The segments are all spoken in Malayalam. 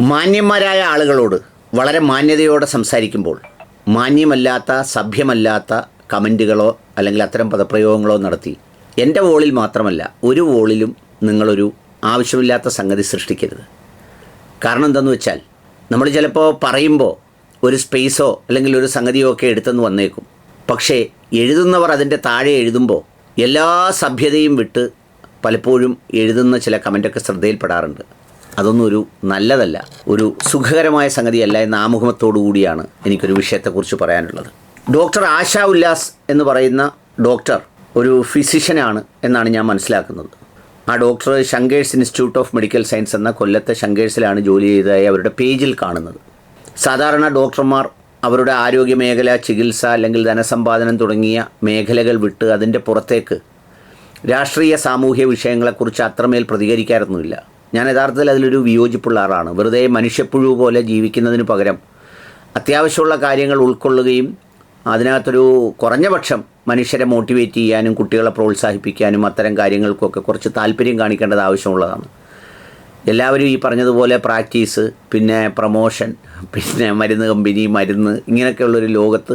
മാന്യന്മാരായ ആളുകളോട് വളരെ മാന്യതയോടെ സംസാരിക്കുമ്പോൾ മാന്യമല്ലാത്ത സഭ്യമല്ലാത്ത കമന്റുകളോ അല്ലെങ്കിൽ അത്തരം പദപ്രയോഗങ്ങളോ നടത്തി എന്റെ വോളിൽ മാത്രമല്ല ഒരു വോളിലും നിങ്ങളൊരു ആവശ്യമില്ലാത്ത സംഗതി സൃഷ്ടിക്കരുത്. കാരണം എന്താണെന്ന് വെച്ചാൽ നമ്മൾ ചിലപ്പോൾ പറയുമ്പോൾ ഒരു സ്പേസോ അല്ലെങ്കിൽ ഒരു സംഗതിയോ ഒക്കെ എടുത്തെന്ന് വന്നേക്കും. പക്ഷേ എഴുതുന്നവർ അതിന്റെ താഴെ എഴുതുമ്പോൾ എല്ലാ സഭ്യതയും വിട്ട് പലപ്പോഴും എഴുതുന്ന ചില കമന്റൊക്കെ ശ്രദ്ധയിൽപ്പെടാറുണ്ട്. അതൊന്നും ഒരു നല്ലതല്ല. ഒരു സുഖകരമായ സംഗതിയല്ല എന്ന ആമുഖമത്തോടു കൂടിയാണ് എനിക്കൊരു വിഷയത്തെക്കുറിച്ച് പറയാനുള്ളത്. ഡോക്ടർ ആശ ഉല്ലാസ് എന്ന് പറയുന്ന ഡോക്ടർ ഒരു ഫിസിഷ്യനാണ് എന്നാണ് ഞാൻ മനസ്സിലാക്കുന്നത്. ആ doctor Shankar's institute of medical science എന്ന കൊല്ലത്തെ ശങ്കേഴ്സിലാണ് ജോലി ചെയ്തതായി അവരുടെ പേജിൽ കാണുന്നത്. സാധാരണ ഡോക്ടർമാർ അവരുടെ ആരോഗ്യ മേഖല ചികിത്സ അല്ലെങ്കിൽ ധനസമ്പാദനം തുടങ്ങിയ മേഖലകൾ വിട്ട് അതിന്റെ പുറത്തേക്ക് രാഷ്ട്രീയ സാമൂഹ്യ വിഷയങ്ങളെക്കുറിച്ച് അത്രമേൽ പ്രതികരിക്കാറൊന്നുമില്ല. ഞാൻ യഥാർത്ഥത്തിൽ അതിലൊരു വിയോജിപ്പുള്ള ആളാണ്. വെറുതെ മനുഷ്യപ്പുഴു പോലെ ജീവിക്കുന്നതിന് പകരം അത്യാവശ്യമുള്ള കാര്യങ്ങൾ ഉൾക്കൊള്ളുകയും അതിനകത്തൊരു കുറഞ്ഞ പക്ഷം മനുഷ്യരെ മോട്ടിവേറ്റ് ചെയ്യാനും കുട്ടികളെ പ്രോത്സാഹിപ്പിക്കാനും അത്തരം കാര്യങ്ങൾക്കൊക്കെ കുറച്ച് താല്പര്യം കാണിക്കേണ്ടത് ആവശ്യമുള്ളതാണ്. എല്ലാവരും ഈ പറഞ്ഞതുപോലെ പ്രാക്ടീസ് പിന്നെ പ്രൊമോഷൻ പിന്നെ മരുന്ന് കമ്പനി മരുന്ന് ഇങ്ങനെയൊക്കെയുള്ളൊരു ലോകത്ത്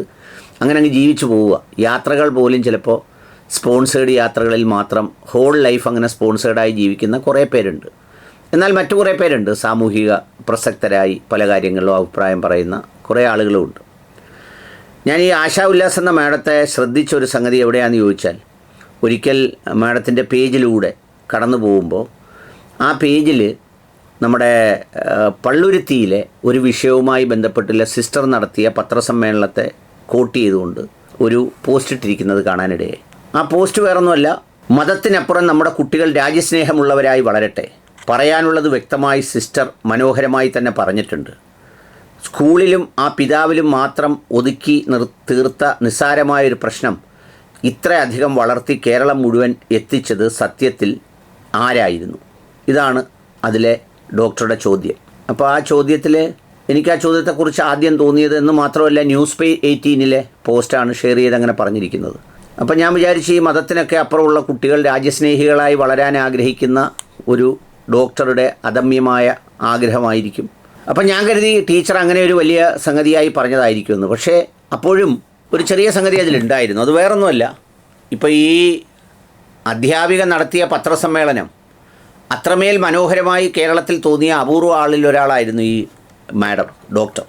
അങ്ങനെ അങ്ങ് ജീവിച്ചു പോവുക. യാത്രകൾ പോലും ചിലപ്പോൾ സ്പോൺസേഡ് യാത്രകളിൽ മാത്രം ഹോൾ ലൈഫ് അങ്ങനെ സ്പോൺസേഡായി ജീവിക്കുന്ന കുറേ പേരുണ്ട്. എന്നാൽ മറ്റു കുറേ പേരുണ്ട്. സാമൂഹിക പ്രസക്തരായി പല കാര്യങ്ങളിലും അഭിപ്രായം പറയുന്ന കുറേ ആളുകളുമുണ്ട് ഞാൻ ഈ ആശാ ഉല്ലാസ് എന്ന മേടത്തെ ശ്രദ്ധിച്ച ഒരു സംഗതി എവിടെയാണെന്ന് ചോദിച്ചാൽ ഒരിക്കൽ മാഡത്തിന്റെ പേജിലൂടെ കടന്നു പോകുമ്പോൾ ആ പേജിൽ നമ്മുടെ പള്ളുരുത്തിയിലെ ഒരു വിഷയവുമായി ബന്ധപ്പെട്ടുള്ള സിസ്റ്റർ നടത്തിയ പത്രസമ്മേളനത്തെ കോട്ട് ചെയ്തുകൊണ്ട് ഒരു പോസ്റ്റ് ഇട്ടിരിക്കുന്നത് കാണാനിടയായി. ആ പോസ്റ്റ് വേറൊന്നുമല്ല മതത്തിനപ്പുറം നമ്മുടെ കുട്ടികൾ രാജ്യസ്നേഹമുള്ളവരായി വളരട്ടെ. പറയാനുള്ളത് വ്യക്തമായി സിസ്റ്റർ മനോഹരമായി തന്നെ പറഞ്ഞിട്ടുണ്ട്. സ്കൂളിലും ആ പിതാവിലും മാത്രം ഒതുക്കി നിർ തീർത്ത നിസ്സാരമായൊരു പ്രശ്നം ഇത്രയധികം വളർത്തി കേരളം മുഴുവൻ എത്തിച്ചത് സത്യത്തിൽ ആരായിരുന്നു? ഇതാണ് അതിലെ ഡോക്ടറുടെ ചോദ്യം. അപ്പോൾ ആ ചോദ്യത്തിൽ എനിക്ക് ആ ചോദ്യത്തെക്കുറിച്ച് ആദ്യം തോന്നിയത് എന്ന് മാത്രമല്ല ന്യൂസ് പേ എയ്റ്റീനിലെ പോസ്റ്റാണ് ഷെയർ ചെയ്ത് അങ്ങനെ പറഞ്ഞിരിക്കുന്നത്. അപ്പം ഞാൻ വിചാരിച്ചു ഈ മതത്തിനൊക്കെ അപ്പുറമുള്ള കുട്ടികൾ രാജ്യസ്നേഹികളായി വളരാൻ ആഗ്രഹിക്കുന്ന ഒരു ഡോക്ടറുടെ അദമ്യമായ ആഗ്രഹമായിരിക്കും. അപ്പം ഞാൻ കരുതി ടീച്ചർ അങ്ങനെ ഒരു വലിയ സംഗതിയായി പറഞ്ഞതായിരിക്കുമെന്ന്. പക്ഷേ അപ്പോഴും ഒരു ചെറിയ സംഗതി അതിലുണ്ടായിരുന്നു. അത് വേറൊന്നുമല്ല. ഇപ്പോൾ ഈ അധ്യാപിക നടത്തിയ പത്രസമ്മേളനം അത്രമേൽ മനോഹരമായി കേരളത്തിൽ തോന്നിയ അപൂർവ ആളിൽ ഒരാളായിരുന്നു ഈ മാഡം ഡോക്ടർ.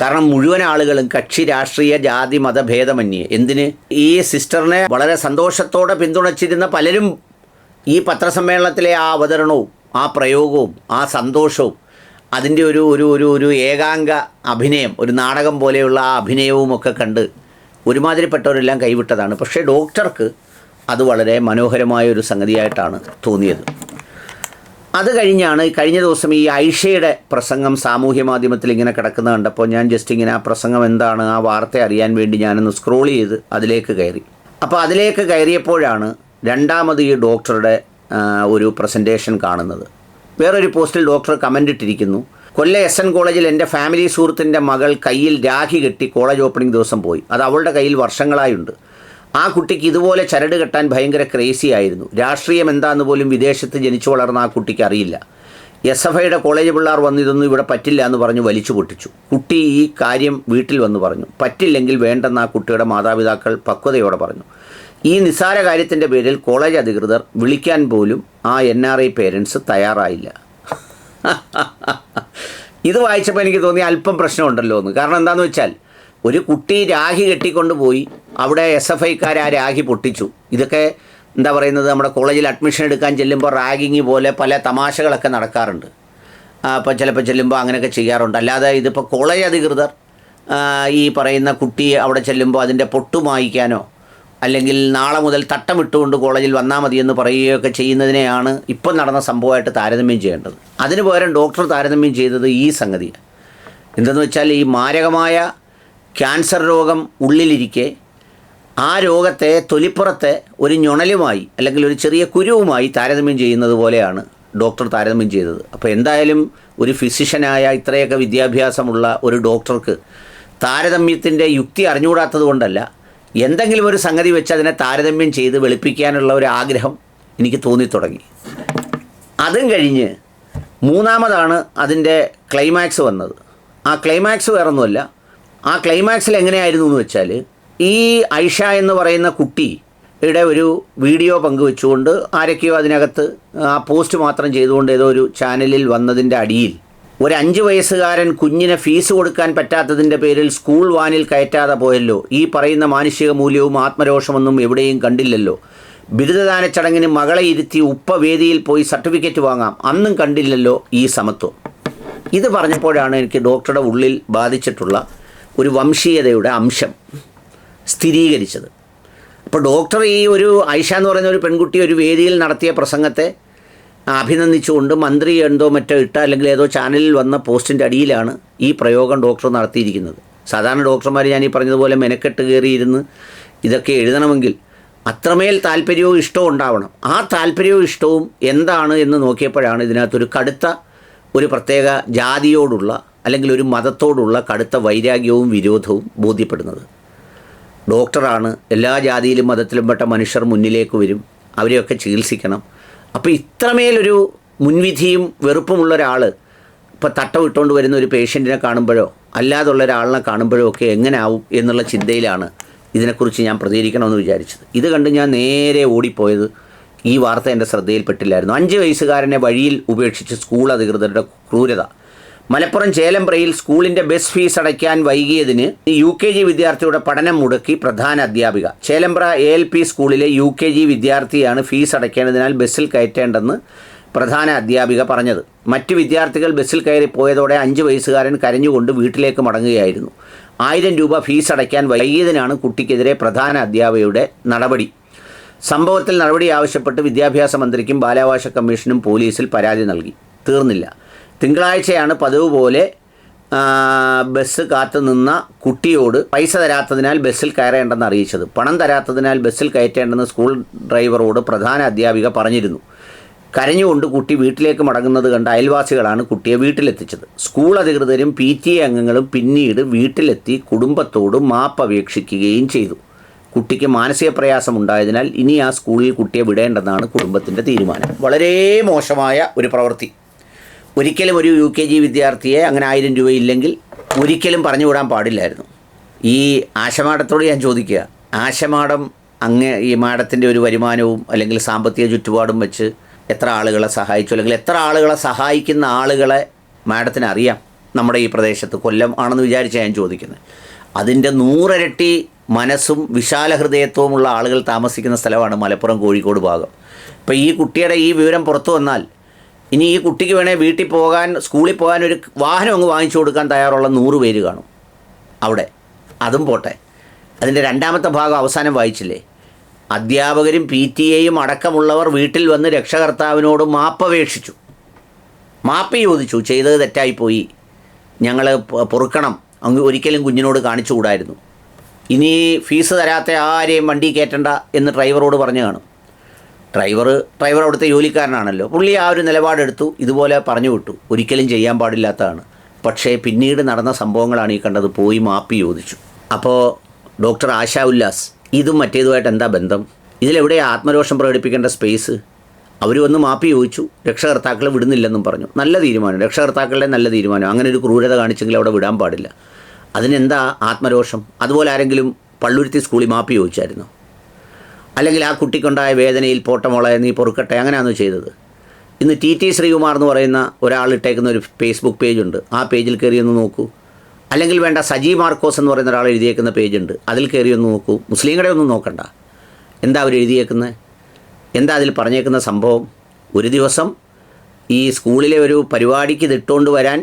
കാരണം മുഴുവൻ ആളുകളും കക്ഷി രാഷ്ട്രീയ ജാതി മതഭേദമന്യേ. എന്തിന്? ഈ സിസ്റ്ററിനെ വളരെ സന്തോഷത്തോടെ പിന്തുണച്ചിരുന്ന പലരും ഈ പത്രസമ്മേളനത്തിലെ ആ അവതരണവും ആ പ്രയോഗവും ആ സന്തോഷവും അതിന്റെ ഒരു ഒരു ഒരു ഒരു ഏകാംഗ അഭിനയം ഒരു നാടകം പോലെയുള്ള ആ അഭിനയവും ഒക്കെ കണ്ട് ഒരുമാതിരിപ്പെട്ടവരെല്ലാം കൈവിട്ടതാണ്. പക്ഷേ ഡോക്ടർക്ക് അത് വളരെ മനോഹരമായ ഒരു സംഗതിയായിട്ടാണ് തോന്നിയത്. അത് കഴിഞ്ഞാണ് കഴിഞ്ഞ ദിവസം ഈ ഐഷയുടെ പ്രസംഗം സാമൂഹ്യ മാധ്യമത്തിൽ ഇങ്ങനെ കിടക്കുന്ന കണ്ടപ്പോൾ ഞാൻ ജസ്റ്റ് ഇങ്ങനെ ആ പ്രസംഗം എന്താണ് ആ വാർത്ത അറിയാൻ വേണ്ടി ഞാനൊന്ന് സ്ക്രോൾ ചെയ്ത് അതിലേക്ക് കയറി. അപ്പോൾ അതിലേക്ക് കയറിയപ്പോഴാണ് രണ്ടാമത് ഈ ഡോക്ടറുടെ ഒരു പ്രസന്റേഷൻ കാണുന്നത്. വേറൊരു പോസ്റ്റിൽ ഡോക്ടർ കമന്റ് ഇട്ടിരിക്കുന്നു. കൊല്ല എസ് എൻ കോളേജിൽ എന്റെ ഫാമിലി സുഹൃത്തിന്റെ മകൾ കയ്യിൽ രാഖി കെട്ടി കോളേജ് ഓപ്പണിംഗ് ദിവസം പോയി. അത് അവളുടെ കയ്യിൽ വർഷങ്ങളായുണ്ട്. ആ കുട്ടിക്ക് ഇതുപോലെ ചരട് കെട്ടാൻ ഭയങ്കര ക്രേസി ആയിരുന്നു. രാഷ്ട്രീയം എന്താന്ന് പോലും വിദേശത്ത് ജനിച്ചു വളർന്ന ആ കുട്ടിക്ക് അറിയില്ല. എസ് എഫ് ഐയുടെ കോളേജ് പിള്ളേർ വന്ന് ഇതൊന്നും ഇവിടെ പറ്റില്ല എന്ന് പറഞ്ഞ് വലിച്ചു പൊട്ടിച്ചു. കുട്ടി ഈ കാര്യം വീട്ടിൽ വന്ന് പറഞ്ഞു. പറ്റില്ലെങ്കിൽ വേണ്ടെന്ന് ആ കുട്ടിയുടെ മാതാപിതാക്കൾ പക്വതയോടെ പറഞ്ഞു. ഈ നിസ്സാര കാര്യത്തിന്റെ പേരിൽ കോളേജ് അധികൃതർ വിളിക്കാൻ പോലും ആ എൻ ആർ ഐ പേരൻസ് തയ്യാറായില്ല. ഇത് വായിച്ചപ്പോൾ എനിക്ക് തോന്നി അല്പം പ്രശ്നമുണ്ടല്ലോ എന്ന്. കാരണം എന്താണെന്ന് വെച്ചാൽ ഒരു കുട്ടി രാഖി കെട്ടിക്കൊണ്ടുപോയി അവിടെ എസ് എഫ് ഐക്കാർ ആ രാഖി പൊട്ടിച്ചു. ഇതൊക്കെ എന്താ പറയുന്നത് നമ്മുടെ കോളേജിൽ അഡ്മിഷൻ എടുക്കാൻ ചെല്ലുമ്പോൾ റാഗിങ് പോലെ പല തമാശകളൊക്കെ നടക്കാറുണ്ട്. അപ്പോൾ ചിലപ്പോൾ ചെല്ലുമ്പോൾ അങ്ങനെയൊക്കെ ചെയ്യാറുണ്ട്. അല്ലാതെ ഇതിപ്പോൾ കോളേജ് അധികൃതർ ഈ പറയുന്ന കുട്ടി അവിടെ ചെല്ലുമ്പോൾ അതിന്റെ പൊട്ടു മായ്ക്കാനോ അല്ലെങ്കിൽ നാളെ മുതൽ തട്ടമിട്ടുകൊണ്ട് കോളേജിൽ വന്നാൽ മതി എന്ന് പറയുകയൊക്കെ ചെയ്യുന്നതിനെയാണ് ഇപ്പം നടന്ന സംഭവമായിട്ട് താരതമ്യം ചെയ്യേണ്ടത്. അതിന് പകരം ഡോക്ടർ താരതമ്യം ചെയ്തത് ഈ സംഗതി എന്തെന്ന് വെച്ചാൽ ഈ മാരകമായ ക്യാൻസർ രോഗം ഉള്ളിലിരിക്കെ ആ രോഗത്തെ തൊലിപ്പുറത്തെ ഒരു ഞൊണലുമായി അല്ലെങ്കിൽ ഒരു ചെറിയ കുരുവുമായി താരതമ്യം ചെയ്യുന്നത് പോലെയാണ് ഡോക്ടർ താരതമ്യം ചെയ്തത്. അപ്പോൾ എന്തായാലും ഒരു ഫിസിഷ്യനായ ഇത്രയൊക്കെ വിദ്യാഭ്യാസമുള്ള ഒരു ഡോക്ടർക്ക് താരതമ്യത്തിന്റെ യുക്തി അറിഞ്ഞുകൂടാത്തത് കൊണ്ടല്ല എന്തെങ്കിലും ഒരു സംഗതി വെച്ച് അതിനെ താരതമ്യം ചെയ്ത് വെളുപ്പിക്കാനുള്ള ഒരു ആഗ്രഹം എനിക്ക് തോന്നിത്തുടങ്ങി അതും കഴിഞ്ഞ് മൂന്നാമതാണ് അതിന്റെ ക്ലൈമാക്സ് വന്നത്. ആ ക്ലൈമാക്സ് വേറെ ഒന്നുമല്ല ആ ക്ലൈമാക്സിൽ എങ്ങനെയായിരുന്നു എന്ന് വെച്ചാൽ ഈ ഐഷ എന്ന് പറയുന്ന കുട്ടിയുടെ ഒരു വീഡിയോ പങ്കുവെച്ചുകൊണ്ട് ആരൊക്കെയോ അതിനകത്ത് ആ പോസ്റ്റ് മാത്രം ചെയ്തുകൊണ്ട് ഏതോ ഒരു ചാനലിൽ വന്നതിന്റെ അടിയിൽ ഒരു അഞ്ച് വയസ്സുകാരൻ കുഞ്ഞിന് ഫീസ് കൊടുക്കാൻ പറ്റാത്തതിന്റെ പേരിൽ സ്കൂൾ വാനിൽ കയറ്റാതെ പോയല്ലോ. ഈ പറയുന്ന മാനുഷിക മൂല്യവും ആത്മരോഷമൊന്നും എവിടെയും കണ്ടില്ലല്ലോ. ബിരുദദാന ചടങ്ങിന് മകളെ ഇരുത്തി ഉപ്പ വേദിയിൽ പോയി സർട്ടിഫിക്കറ്റ് വാങ്ങാം. അന്നും കണ്ടില്ലല്ലോ ഈ സമത്വം. ഇത് പറഞ്ഞപ്പോഴാണ് എനിക്ക് ഡോക്ടറുടെ ഉള്ളിൽ ബാധിച്ചിട്ടുള്ള ഒരു വംശീയതയുടെ അംശം സ്ഥിരീകരിച്ചത്. അപ്പോൾ ഡോക്ടർ ഈ ഒരു ഐഷ എന്ന് പറയുന്ന ഒരു പെൺകുട്ടി ഒരു വേദിയിൽ നടത്തിയ പ്രസംഗത്തെ അഭിനന്ദിച്ചുകൊണ്ട് മന്ത്രി എന്തോ മറ്റോ ഇട്ട അല്ലെങ്കിൽ ഏതോ ചാനലിൽ വന്ന പോസ്റ്റിന്റെ അടിയിലാണ് ഈ പ്രയോഗം ഡോക്ടർ നടത്തിയിരിക്കുന്നത്. സാധാരണ ഡോക്ടർമാർ ഞാൻ ഈ പറഞ്ഞതുപോലെ മെനക്കെട്ട് കയറിയിരുന്ന് ഇതൊക്കെ എഴുതണമെങ്കിൽ അത്രമേൽ താല്പര്യവും ഇഷ്ടവും ഉണ്ടാവണം. ആ താല്പര്യവും ഇഷ്ടവും എന്താണ് എന്ന് നോക്കിയപ്പോഴാണ് ഇതിനകത്തൊരു കടുത്ത ഒരു പ്രത്യേക ജാതിയോടുള്ള അല്ലെങ്കിൽ ഒരു മതത്തോടുള്ള കടുത്ത വൈരാഗ്യവും വിരോധവും ബോധ്യപ്പെടുന്നത്. ഡോക്ടറാണ് എല്ലാ ജാതിയിലും മതത്തിലും പെട്ട മനുഷ്യർ മുന്നിലേക്ക് വരും. അവരെയൊക്കെ ചികിത്സിക്കണം. അപ്പോൾ ഇത്രമേലൊരു മുൻവിധിയും വെറുപ്പുമുള്ള ഒരാൾ ഇപ്പോൾ തട്ടം ഇട്ടുകൊണ്ട് വരുന്ന ഒരു പേഷ്യന്റിനെ കാണുമ്പോഴോ അല്ലാതുള്ള ഒരാളിനെ കാണുമ്പോഴോ ഒക്കെ എങ്ങനെ ആവും എന്നുള്ള ചിന്തയിലാണ് ഇതിനെക്കുറിച്ച് ഞാൻ പ്രതികരിക്കണമെന്ന് വിചാരിച്ചത്. ഇത് കണ്ട് ഞാൻ നേരെ ഓടിപ്പോയത് ഈ വാർത്ത എന്റെ ശ്രദ്ധയിൽപ്പെട്ടില്ലായിരുന്നു. അഞ്ച് വയസ്സുകാരനെ വഴിയിൽ ഉപേക്ഷിച്ച് സ്കൂൾ അധികൃതരുടെ ക്രൂരത. മലപ്പുറം ചേലമ്പ്രയിൽ സ്കൂളിന്റെ ബസ് ഫീസ് അടയ്ക്കാൻ വൈകിയതിന് യു കെ ജി വിദ്യാർത്ഥിയുടെ പഠനം മുടക്കി പ്രധാന അധ്യാപിക. ചേലമ്പ്ര എ എൽ പി സ്കൂളിലെ യു കെ ജി വിദ്യാർത്ഥിയാണ് ഫീസ് അടയ്ക്കേണ്ടതിനാൽ ബസ്സിൽ കയറ്റേണ്ടെന്ന് പ്രധാന അധ്യാപിക പറഞ്ഞത്. മറ്റു വിദ്യാർത്ഥികൾ ബസ്സിൽ കയറി പോയതോടെ അഞ്ച് വയസ്സുകാരൻ കരഞ്ഞുകൊണ്ട് വീട്ടിലേക്ക് മടങ്ങുകയായിരുന്നു. ആയിരം രൂപ ഫീസ് അടയ്ക്കാൻ വൈകിയതിനാണ് കുട്ടിക്കെതിരെ പ്രധാന അധ്യാപികയുടെ നടപടി. സംഭവത്തിൽ നടപടി ആവശ്യപ്പെട്ട് വിദ്യാഭ്യാസ മന്ത്രിക്കും ബാലാവകാശ കമ്മീഷനും പോലീസിൽ പരാതി നൽകി. തീർന്നില്ല. തിങ്കളാഴ്ചയാണ് പതിവ് പോലെ ബസ് കാത്തു നിന്ന കുട്ടിയോട് പൈസ തരാത്തതിനാൽ ബസ്സിൽ കയറേണ്ടെന്ന് അറിയിച്ചത്. പണം തരാത്തതിനാൽ ബസ്സിൽ കയറ്റേണ്ടെന്ന് സ്കൂൾ ഡ്രൈവറോട് പ്രധാന അധ്യാപിക പറഞ്ഞിരുന്നു. കരഞ്ഞുകൊണ്ട് കുട്ടി വീട്ടിലേക്ക് മടങ്ങുന്നത് കണ്ട അയൽവാസികളാണ് കുട്ടിയെ വീട്ടിലെത്തിച്ചത്. സ്കൂൾ അധികൃതരും പി ടി എ അംഗങ്ങളും പിന്നീട് വീട്ടിലെത്തി കുടുംബത്തോട് മാപ്പ് അപേക്ഷിക്കുകയും ചെയ്തു. കുട്ടിക്ക് മാനസിക പ്രയാസം ഉണ്ടായതിനാൽ ഇനി ആ സ്കൂളിൽ കുട്ടിയെ വിടേണ്ടെന്നാണ് കുടുംബത്തിന്റെ തീരുമാനം. വളരെ മോശമായ ഒരു പ്രവൃത്തി. ഒരിക്കലും ഒരു യു കെ ജി വിദ്യാർത്ഥിയെ അങ്ങനെ ആയിരം രൂപയില്ലെങ്കിൽ ഒരിക്കലും പറഞ്ഞു വിടാൻ പാടില്ലായിരുന്നു. ഈ ആശമാടത്തോട് ഞാൻ ചോദിക്കുക ആശമാടം അങ്ങ് ഈ മാഡത്തിന്റെ ഒരു വരുമാനവും അല്ലെങ്കിൽ സാമ്പത്തിക ചുറ്റുപാടും വെച്ച് എത്ര ആളുകളെ സഹായിച്ചു? അല്ലെങ്കിൽ എത്ര ആളുകളെ സഹായിക്കുന്ന ആളുകളെ മാഡത്തിന് അറിയാം? നമ്മുടെ ഈ പ്രദേശത്ത് കൊല്ലം ആണെന്ന് വിചാരിച്ചാണ് ഞാൻ ചോദിക്കുന്നത്. അതിന്റെ നൂറിരട്ടി മനസ്സും വിശാല ഹൃദയത്വമുള്ള ആളുകൾ താമസിക്കുന്ന സ്ഥലമാണ് മലപ്പുറം കോഴിക്കോട് ഭാഗം. ഇപ്പോൾ ഈ കുട്ടിയുടെ ഈ വിവരം പുറത്തു വന്നാൽ ഇനി ഈ കുട്ടിക്ക് വേണേൽ വീട്ടിൽ പോകാൻ സ്കൂളിൽ പോകാൻ ഒരു വാഹനം അങ്ങ് വാങ്ങിച്ചു കൊടുക്കാൻ തയ്യാറുള്ള നൂറ് പേര് കാണും. അവിടെ. അതും പോട്ടെ. അതിന്റെ രണ്ടാമത്തെ ഭാഗം അവസാനം വായിച്ചില്ലേ? അധ്യാപകരും പി ടി എയും അടക്കമുള്ളവർ വീട്ടിൽ വന്ന് രക്ഷകർത്താവിനോട് മാപ്പപേക്ഷിച്ചു മാപ്പ് ചോദിച്ചു. ചെയ്തത് തെറ്റായിപ്പോയി. ഞങ്ങൾ പൊറുക്കണം. അങ്ങ് ഒരിക്കലും കുഞ്ഞിനോട് കാണിച്ചുകൂടായിരുന്നു. ഇനി ഫീസ് തരാത്ത ആരെയും വണ്ടി കയറ്റണ്ട എന്ന് ഡ്രൈവറോട് പറഞ്ഞു കാണും. ഡ്രൈവർ ഡ്രൈവർ അവിടുത്തെ ജോലിക്കാരനാണല്ലോ. പുള്ളി ആ ഒരു നിലപാടെടുത്തു. ഇതുപോലെ പറഞ്ഞു വിട്ടു. ഒരിക്കലും ചെയ്യാൻ പാടില്ലാത്തതാണ്. പക്ഷേ പിന്നീട് നടന്ന സംഭവങ്ങളാണ് ഈ കണ്ടത്. പോയി മാപ്പി ചോദിച്ചു. അപ്പോൾ ഡോക്ടർ ആശാ ഉല്ലാസ് ഇതും മറ്റേതുമായിട്ട് എന്താ ബന്ധം? ഇതിലെവിടെ ആത്മരോഷം പ്രകടിപ്പിക്കേണ്ട സ്പേസ്? അവർ വന്ന് മാപ്പി ചോദിച്ചു. രക്ഷകർത്താക്കളെ വിടുന്നില്ലെന്നും പറഞ്ഞു. നല്ല തീരുമാനം. രക്ഷകർത്താക്കളുടെ നല്ല തീരുമാനം. അങ്ങനെ ഒരു ക്രൂരത കാണിച്ചെങ്കിൽ അവിടെ വിടാൻ പാടില്ല. അതിനെന്താ ആത്മരോഷം? അതുപോലെ ആരെങ്കിലും പള്ളുരുത്തി സ്കൂളിൽ മാപ്പി ചോദിച്ചായിരുന്നു? അല്ലെങ്കിൽ ആ കുട്ടിക്കുണ്ടായ വേദനയിൽ പോട്ടമോളെ നീ പൊറുക്കട്ടെ അങ്ങനെയാണ് ചെയ്തത്? ഇന്ന് ടി ടി ശ്രീകുമാർ എന്ന് പറയുന്ന ഒരാൾ ഇട്ടേക്കുന്ന ഒരു ഫേസ്ബുക്ക് പേജുണ്ട് ആ പേജിൽ കയറി ഒന്ന് നോക്കൂ. അല്ലെങ്കിൽ വേണ്ട സജി മാർക്കോസ് എന്ന് പറയുന്ന ഒരാൾ എഴുതിയേക്കുന്ന പേജുണ്ട് അതിൽ കയറി ഒന്ന് നോക്കൂ. മുസ്ലിങ്ങളുടെ ഒന്നും നോക്കണ്ട. എന്താ അവർ എഴുതിയേക്കുന്നത്? എന്താ അതിൽ പറഞ്ഞേക്കുന്ന സംഭവം? ഒരു ദിവസം ഈ സ്കൂളിലെ ഒരു പരിപാടിക്ക് ഇതിട്ടുകൊണ്ട് വരാൻ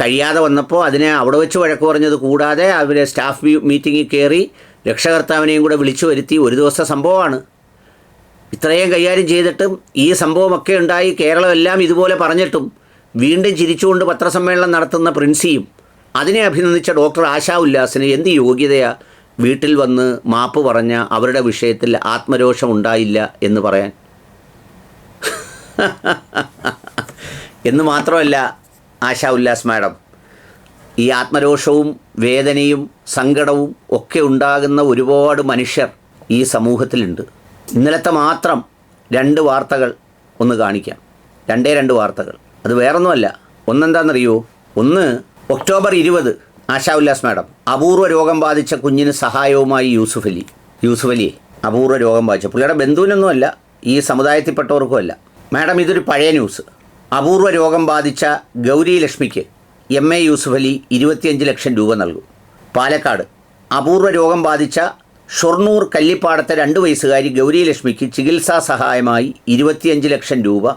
കഴിയാതെ വന്നപ്പോൾ അതിനെ അവിടെ വെച്ച് വഴക്ക് പറഞ്ഞത് കൂടാതെ അവർ സ്റ്റാഫ് മീറ്റിങ്ങിൽ കയറി രക്ഷകർത്താവിനെയും കൂടെ വിളിച്ചു വരുത്തി ഒരു ദിവസത്തെ സംഭവമാണ്. ഇത്രയും കൈകാര്യം ചെയ്തിട്ടും ഈ സംഭവമൊക്കെ ഉണ്ടായി കേരളമെല്ലാം ഇതുപോലെ പറഞ്ഞിട്ടും വീണ്ടും ചിരിച്ചുകൊണ്ട് പത്രസമ്മേളനം നടത്തുന്ന പ്രിൻസിയും അതിനെ അഭിനന്ദിച്ച ഡോക്ടർ ആശാ ഉല്ലാസിന് എന്ത് യോഗ്യതയാ വീട്ടിൽ വന്ന് മാപ്പ് പറഞ്ഞ അവരുടെ വിഷയത്തിൽ ആത്മരോഷം ഉണ്ടായില്ല എന്ന് പറയാൻ? എന്ന് മാത്രമല്ല ആശാ ഉല്ലാസ് മാഡം ഈ ആത്മരോഷവും വേദനയും സങ്കടവും ഒക്കെ ഉണ്ടാകുന്ന ഒരുപാട് മനുഷ്യർ ഈ സമൂഹത്തിലുണ്ട്. ഇന്നലത്തെ മാത്രം രണ്ട് വാർത്തകൾ ഒന്ന് കാണിക്കാം. രണ്ടേ രണ്ട് വാർത്തകൾ. അത് വേറൊന്നുമല്ല. ഒന്നെന്താണെന്നറിയോ ഒന്ന് ഒക്ടോബർ ഇരുപത് ആശാ ഉല്ലാസ് മാഡം അപൂർവ രോഗം ബാധിച്ച കുഞ്ഞിന് സഹായവുമായി യൂസുഫ് അലി. യൂസുഫ് അലി അപൂർവ രോഗം ബാധിച്ച പുള്ളിയുടെ ബന്ധുവിനൊന്നുമല്ല ഈ സമുദായത്തിൽപ്പെട്ടവർക്കും അല്ല മാഡം ഇതൊരു പഴയ ന്യൂസ്. അപൂർവ രോഗം ബാധിച്ച ഗൗരി ലക്ഷ്മിക്ക് എം എ യൂസുഫ് അലി ഇരുപത്തിയഞ്ച് ലക്ഷം രൂപ നൽകും. പാലക്കാട്. അപൂർവ രോഗം ബാധിച്ച ഷൊർണൂർ കല്ലിപ്പാടത്തെ രണ്ട് വയസ്സുകാരി ഗൗരിലക്ഷ്മിക്ക് ചികിത്സാ സഹായമായി ഇരുപത്തിയഞ്ച് ലക്ഷം രൂപ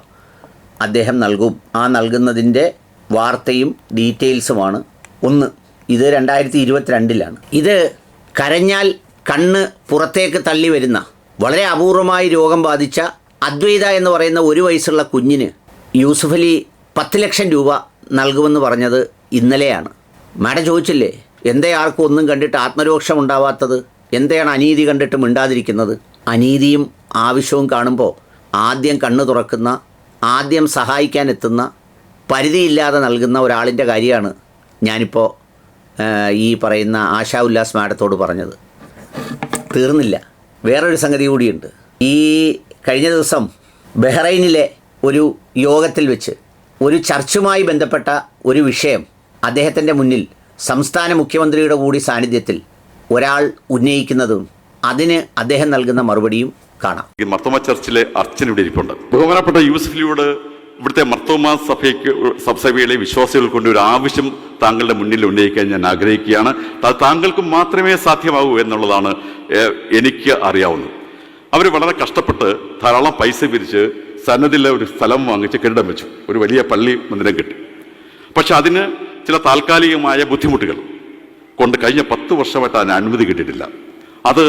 അദ്ദേഹം നൽകും. ആ നൽകുന്നതിന്റെ വാർത്തയും ഡീറ്റെയിൽസുമാണ് ഒന്ന്. ഇത് രണ്ടായിരത്തി ഇരുപത്തിരണ്ടിലാണ് ഇത് കരഞ്ഞാൽ കണ്ണ് പുറത്തേക്ക് തള്ളി വരുന്ന വളരെ അപൂർവമായി രോഗം ബാധിച്ച അദ്വൈത എന്ന് പറയുന്ന ഒരു വയസ്സുള്ള കുഞ്ഞിന് യൂസുഫ് അലി പത്ത് ലക്ഷം രൂപ നൽകുമെന്ന് പറഞ്ഞത് ഇന്നലെയാണ്. മാഡം ചോദിച്ചില്ലേ എന്തേ ആർക്കും ഒന്നും കണ്ടിട്ട് ആത്മരോക്ഷം ഉണ്ടാവാത്തത്? എന്തെയാണ് അനീതി കണ്ടിട്ട് മിണ്ടാതിരിക്കുന്നത്? അനീതിയും ആവശ്യവും കാണുമ്പോൾ ആദ്യം കണ്ണു തുറക്കുന്ന ആദ്യം സഹായിക്കാൻ എത്തുന്ന പരിധിയില്ലാതെ നൽകുന്ന ഒരാളിന്റെ കാര്യമാണ് ഞാനിപ്പോൾ ഈ പറയുന്ന ആശാ ഉല്ലാസ് മാഡത്തോട് പറഞ്ഞത്. തീർന്നില്ല. വേറൊരു സംഗതി കൂടിയുണ്ട്. ഈ കഴിഞ്ഞ ദിവസം ബഹ്റൈനിലെ ഒരു യോഗത്തിൽ വെച്ച് ഒരു ചർച്ചുമായി ബന്ധപ്പെട്ട ഒരു വിഷയം അദ്ദേഹത്തിന്റെ മുന്നിൽ സംസ്ഥാന മുഖ്യമന്ത്രിയുടെ കൂടി സാന്നിധ്യത്തിൽ ഒരാൾ ഉന്നയിക്കുന്നതും അതിന് അദ്ദേഹം നൽകുന്ന മറുപടിയും കാണാം. മർത്തോമ ചർച്ചിലെ അർച്ചൻ ഇവിടെ ഇരിപ്പുണ്ട്. ബഹുമാനപ്പെട്ട യൂസഫലിയോട് ഇവിടുത്തെ മർത്തോമ സഭയ്ക്ക് സഭയിലെ വിശ്വാസികൾ കൊണ്ട് ഒരു ആവശ്യം താങ്കളുടെ മുന്നിൽ ഉന്നയിക്കാൻ ഞാൻ ആഗ്രഹിക്കുകയാണ്. അത് താങ്കൾക്ക് മാത്രമേ സാധ്യമാകൂ എന്നുള്ളതാണ് എനിക്ക് അറിയാവുന്നത്. അവർ വളരെ കഷ്ടപ്പെട്ട് ധാരാളം പൈസ പിരിച്ച് സന്നദ്ധിലെ ഒരു സ്ഥലം വാങ്ങിച്ച് കെട്ടിടം വെച്ചു. ഒരു വലിയ പള്ളി മന്ദിരം കെട്ടി. പക്ഷെ അതിന് ചില താൽക്കാലികമായ ബുദ്ധിമുട്ടുകൾ. കൊണ്ട് കഴിഞ്ഞ പത്ത് വർഷമായിട്ട് അതിന് അനുമതി കിട്ടിയിട്ടില്ല. അത്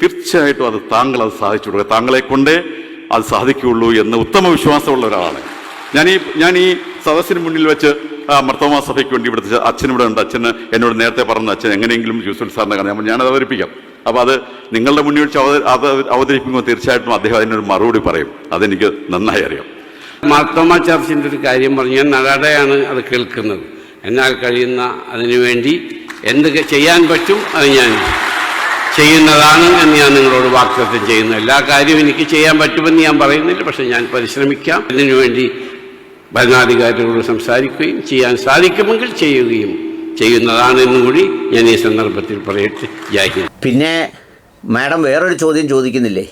തീർച്ചയായിട്ടും അത് താങ്കൾ അത് സാധിച്ചു കൊടുക്കുക താങ്കളെ കൊണ്ടേ അത് സാധിക്കുകയുള്ളൂ എന്ന് ഉത്തമ വിശ്വാസമുള്ള ഒരാളാണ്. ഞാൻ ഈ ഞാൻ ഈ സദസ്സിന് മുന്നിൽ വെച്ച് മർത്തോമാ സഭയ്ക്ക് വേണ്ടി ഇവിടുത്തെ അച്ഛൻ ഇവിടെ ഉണ്ട്. അച്ഛന് എന്നോട് നേരത്തെ പറഞ്ഞ അച്ഛൻ എങ്ങനെയെങ്കിലും യൂസുഫ് സാറിനെ അപ്പോൾ ഞാനത് അവതരിപ്പിക്കാം. അപ്പോൾ അത് നിങ്ങളുടെ മുന്നിൽ വെച്ച് അവതരിപ്പിക്കുമ്പോൾ തീർച്ചയായിട്ടും അദ്ദേഹം അതിനൊരു മറുപടി പറയും. അതെനിക്ക് നന്നായി അറിയാം. മാർത്തോമ ചർച്ചിന്റെ ഒരു കാര്യം പറഞ്ഞു. ഞാൻ നടയാണ് അത് കേൾക്കുന്നത്. എന്നാൽ കഴിയുന്ന അതിനുവേണ്ടി എന്ത് ചെയ്യാൻ പറ്റും അത് ഞാൻ ചെയ്യുന്നതാണ് എന്ന് ഞാൻ നിങ്ങളോട് വാക്തത്വം ചെയ്യുന്നു. എല്ലാ കാര്യവും എനിക്ക് ചെയ്യാൻ പറ്റുമെന്ന് ഞാൻ പറയുന്നില്ല. പക്ഷെ ഞാൻ പരിശ്രമിക്കാം. ഇതിനുവേണ്ടി ഭരണാധികാരികളോട് സംസാരിക്കുകയും ചെയ്യാൻ സാധിക്കുമെങ്കിൽ ചെയ്യുകയും ചെയ്യുന്നതാണ് എന്നും കൂടി ഞാൻ ഈ സന്ദർഭത്തിൽ പറയട്ടെ. ജാഹിദ് പിന്നെ മാഡം വേറൊരു ചോദ്യം ചോദിക്കുന്നില്ലേ?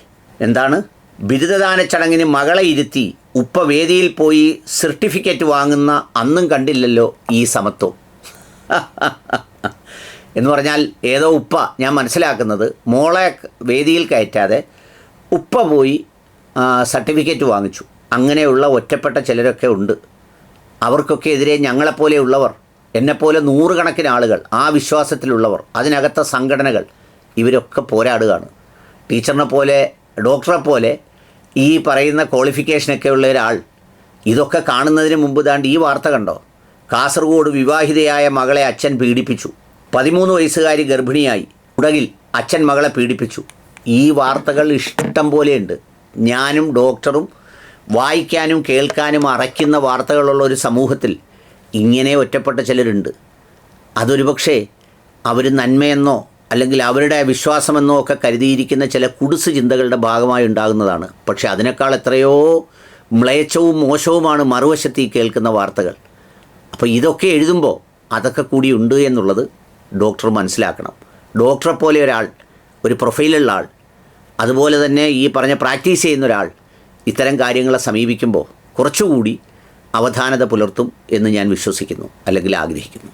എന്താണ്? ബിരുദദാന ചടങ്ങിന് മകളെ ഇരുത്തി ഉപ്പ വേദിയിൽ പോയി സർട്ടിഫിക്കറ്റ് വാങ്ങുന്ന അന്നും കണ്ടില്ലല്ലോ ഈ സമത്വം. എന്ന് പറഞ്ഞാൽ ഏതോ ഉപ്പ ഞാൻ മനസ്സിലാക്കുന്നത് മോളെ വേദിയിൽ കയറ്റാതെ ഉപ്പ പോയി സർട്ടിഫിക്കറ്റ് വാങ്ങിച്ചു. അങ്ങനെയുള്ള ഒറ്റപ്പെട്ട ചിലരൊക്കെ ഉണ്ട്. അവർക്കൊക്കെ എതിരെ ഞങ്ങളെപ്പോലെയുള്ളവർ എന്നെപ്പോലെ നൂറുകണക്കിന് ആളുകൾ ആ വിശ്വാസത്തിലുള്ളവർ അതിനകത്തെ സംഘടനകൾ ഇവരൊക്കെ പോരാടുകയാണ്. ടീച്ചറിനെ പോലെ ഡോക്ടറെ പോലെ ഈ പറയുന്ന ക്വാളിഫിക്കേഷനൊക്കെ ഉള്ള ഒരാൾ ഇതൊക്കെ കാണുന്നതിന് മുമ്പ് താണ്ട് ഈ വാർത്ത കണ്ടോ? കാസർഗോഡ് വിവാഹിതയായ മകളെ അച്ഛൻ പീഡിപ്പിച്ചു. പതിമൂന്ന് വയസ്സുകാരി ഗർഭിണിയായി. ഉടകിൽ അച്ഛൻ മകളെ പീഡിപ്പിച്ചു. ഈ വാർത്തകൾ ഇഷ്ടം പോലെയുണ്ട്. ഞാനും ഡോക്ടറും വായിക്കാനും കേൾക്കാനും അറയ്ക്കുന്ന വാർത്തകളുള്ള ഒരു സമൂഹത്തിൽ ഇങ്ങനെ ഒറ്റപ്പെട്ട ചിലരുണ്ട്. അതൊരു പക്ഷേ അവർ നന്മയെന്നോ അല്ലെങ്കിൽ അവരുടെ വിശ്വാസമെന്നോ ഒക്കെ കരുതിയിരിക്കുന്ന ചില കുടുസ് ചിന്തകളുടെ ഭാഗമായി ഉണ്ടാകുന്നതാണ്. പക്ഷേ അതിനേക്കാൾ എത്രയോ മ്ലേച്ഛവും മോശവുമാണ് മറുവശത്ത് ഈ കേൾക്കുന്ന വാർത്തകൾ. അപ്പോൾ ഇതൊക്കെ എഴുതുമ്പോൾ അതൊക്കെ കൂടി ഉണ്ട് എന്നുള്ളത് ഡോക്ടർ മനസ്സിലാക്കണം. ഡോക്ടറെ പോലെ ഒരാൾ ഒരു പ്രൊഫൈലുള്ള ആൾ അതുപോലെ തന്നെ ഈ പറഞ്ഞ പ്രാക്ടീസ് ചെയ്യുന്ന ഒരാൾ ഇത്തരം കാര്യങ്ങളെ സമീപിക്കുമ്പോൾ കുറച്ചുകൂടി അവധാനത പുലർത്തും എന്ന് ഞാൻ വിശ്വസിക്കുന്നു അല്ലെങ്കിൽ ആഗ്രഹിക്കുന്നു.